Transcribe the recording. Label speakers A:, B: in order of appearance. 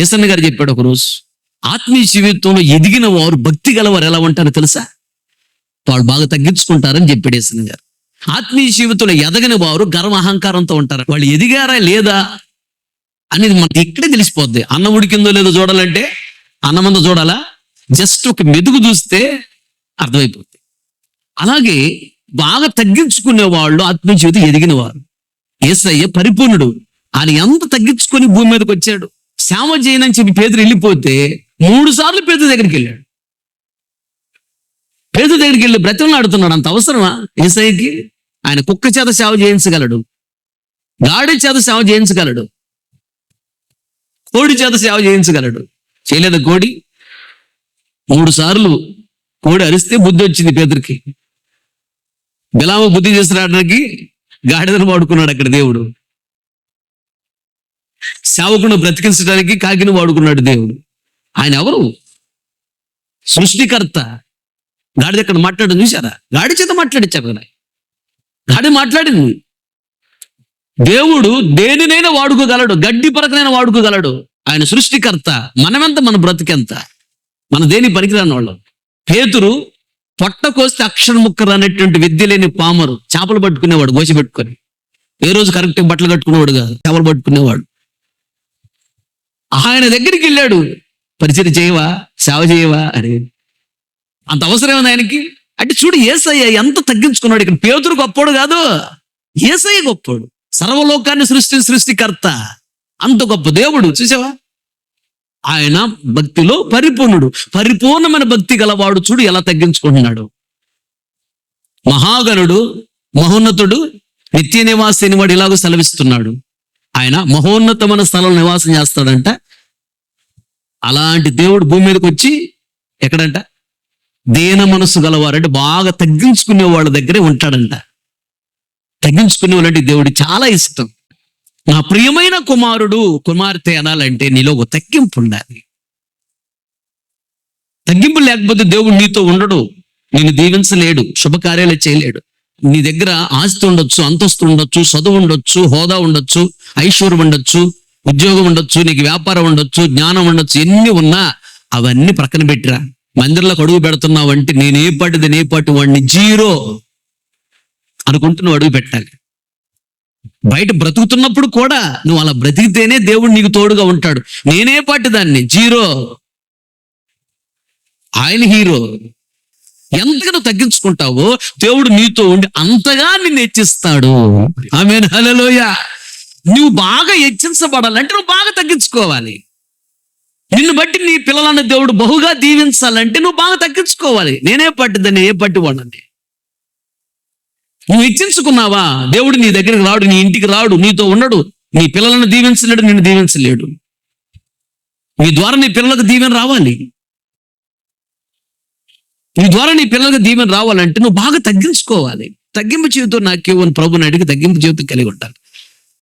A: ఏసన్న గారు చెప్పాడు ఒకరోజు ఆత్మీయ జీవితంలో ఎదిగిన వారు భక్తి గలవారు ఎలా ఉంటారో తెలుసా? వాళ్ళు బాగా తగ్గించుకుంటారని చెప్పాడు ఏసన్న గారు. ఆత్మీయ జీవితంలో ఎదగని వారు గర్వ అహంకారంతో ఉంటారు. వాళ్ళు ఎదిగారా లేదా అనేది మనకి ఇక్కడే తెలిసిపోద్ది. అన్నం ఉడికిందో లేదో చూడాలంటే అన్నమందో చూడాలా? జస్ట్ ఒక మెదుగు చూస్తే అర్థమైపోద్ది. అలాగే బాగా తగ్గించుకునే వాళ్ళు ఆత్మీయ జీవితం ఎదిగిన వారు. ఏసయ్య పరిపూర్ణుడు. ఆయన ఎంత తగ్గించుకొని భూమి మీదకి వచ్చాడు? సేవ చేయనని చెప్పి పేదరు వెళ్ళిపోతే మూడు సార్లు పేద దగ్గరికి వెళ్ళాడు. పేద దగ్గరికి వెళ్ళి బ్రతిమలు ఆడుతున్నాడు. అంత అవసరమా? ఏసైకి ఆయన కుక్క చేత సేవ చేయించగలడు గాడి చేత సేవ చేయించగలడు కోడి చేత సేవ చేయించగలడు చేయలేదు కోడి? మూడు సార్లు కోడి అరిస్తే బుద్ధి వచ్చింది పేదరికి. బిలామ బుద్ధి తీసుకురావడానికి గాడిదను వాడుకున్నాడు అక్కడ దేవుడు. సేవకును బ్రతికించడానికి కాకిని వాడుకున్నాడు దేవుడు. ఆయన ఎవరు? సృష్టికర్త. గాడి దగ్గర మాట్లాడు చూసారా గాడి చేత మాట్లాడించారు కదా. గాడి మాట్లాడింది. దేవుడు దేనినైనా వాడుకోగలడు గడ్డి పరకనైనా వాడుకోగలడు. ఆయన సృష్టికర్త. మనమెంత మన బ్రతికెంత? మన దేని పనికిరాని వాళ్ళం? పేతురు పొట్ట కోస్తే అక్షరం ముక్కరు అనేటువంటి విద్య లేని పామరు. చేపలు పట్టుకునేవాడు గోసి పెట్టుకొని. ఏ రోజు కరెక్ట్ బట్టలు కట్టుకునేవాడు కాదు చేపలు పట్టుకునేవాడు. ఆయన దగ్గరికి వెళ్ళాడు. పరిచయం చేయవా? సేవ చేయవా? అని. అంత అవసరం ఉంది ఆయనకి? అంటే చూడు ఏసయ్య ఎంత తగ్గించుకున్నాడు. ఇక్కడ పేతురు గొప్పోడు కాదు. ఏసయ్య గొప్పోడు. సర్వలోకాన్ని సృష్టి సృష్టికర్త. అంత గొప్ప దేవుడు. చూసావా? ఆయన భక్తిలో పరిపూర్ణుడు. పరిపూర్ణమైన భక్తి గలవాడు చూడు ఎలా తగ్గించుకుంటున్నాడు. మహాగణుడు మహోన్నతుడు నిత్య నివాసిని వాడు ఇలాగ సెలవిస్తున్నాడు. ఆయన మహోన్నతమైన స్థలంలో నివాసం చేస్తాడంట. అలాంటి దేవుడు భూమి మీదకి వచ్చి ఎక్కడంట? దీన మనసు గలవారంటే బాగా తగ్గించుకునే వాళ్ళ దగ్గరే ఉంటాడంట. తగ్గించుకునే వాళ్ళంటే దేవుడు చాలా ఇష్టం. నా ప్రియమైన కుమారుడు కుమార్తె అనాలంటే నీలో ఒక తగ్గింపు ఉండాలి. తగ్గింపు లేకపోతే దేవుడు నీతో ఉండడు. నేను దీవించలేడు. శుభకార్యాలు చేయలేడు. నీ దగ్గర ఆస్తి ఉండొచ్చు అంతస్తు ఉండొచ్చు చదువు ఉండొచ్చు హోదా ఉండొచ్చు ఐశ్వర్యం ఉండొచ్చు ఉద్యోగం ఉండొచ్చు నీకు వ్యాపారం ఉండొచ్చు జ్ఞానం ఉండొచ్చు ఎన్ని ఉన్నా అవన్నీ ప్రక్కన పెట్టిరా. మందిరంలోకి అడుగు పెడుతున్నావు అంటే నేను ఏ పాటిది ఏ పాటి వాడిని జీరో అనుకుంటూ నువ్వు అడుగు పెట్టాలి. బయట బ్రతుకుతున్నప్పుడు కూడా నువ్వు అలా బ్రతికితేనే దేవుడు నీకు తోడుగా ఉంటాడు. నేనే పాటి దాన్ని జీరో. ఆయన హీరో. ఎంతగా నువ్వు తగ్గించుకుంటావో దేవుడు నీతో ఉండి అంతగా నిన్ను హెచ్చిస్తాడు. ఆమె హలలోయ నువ్వు బాగా హెచ్చించబడాలంటే నువ్వు బాగా తగ్గించుకోవాలి. నిన్ను బట్టి నీ పిల్లలను దేవుడు బహుగా దీవించాలంటే నువ్వు బాగా తగ్గించుకోవాలి. నేనే పట్టుదని ఏ పట్టి వాడండి నువ్వు హెచ్చించుకున్నావా? దేవుడు నీ దగ్గరికి రాడు నీ ఇంటికి రాడు నీతో ఉండడు. నీ పిల్లలను దీవించలేడు నిన్ను దీవించలేడు. నీ ద్వారా నీ పిల్లలకు దీవెన రావాలి. నీ ద్వారా నీ పిల్లలకు దీవెన రావాలంటే నువ్వు బాగా తగ్గించుకోవాలి. తగ్గింపు జీవితం నాకేమని ప్రభుని అడిగి తగ్గింపు జీవితం కలిగి ఉండాలి.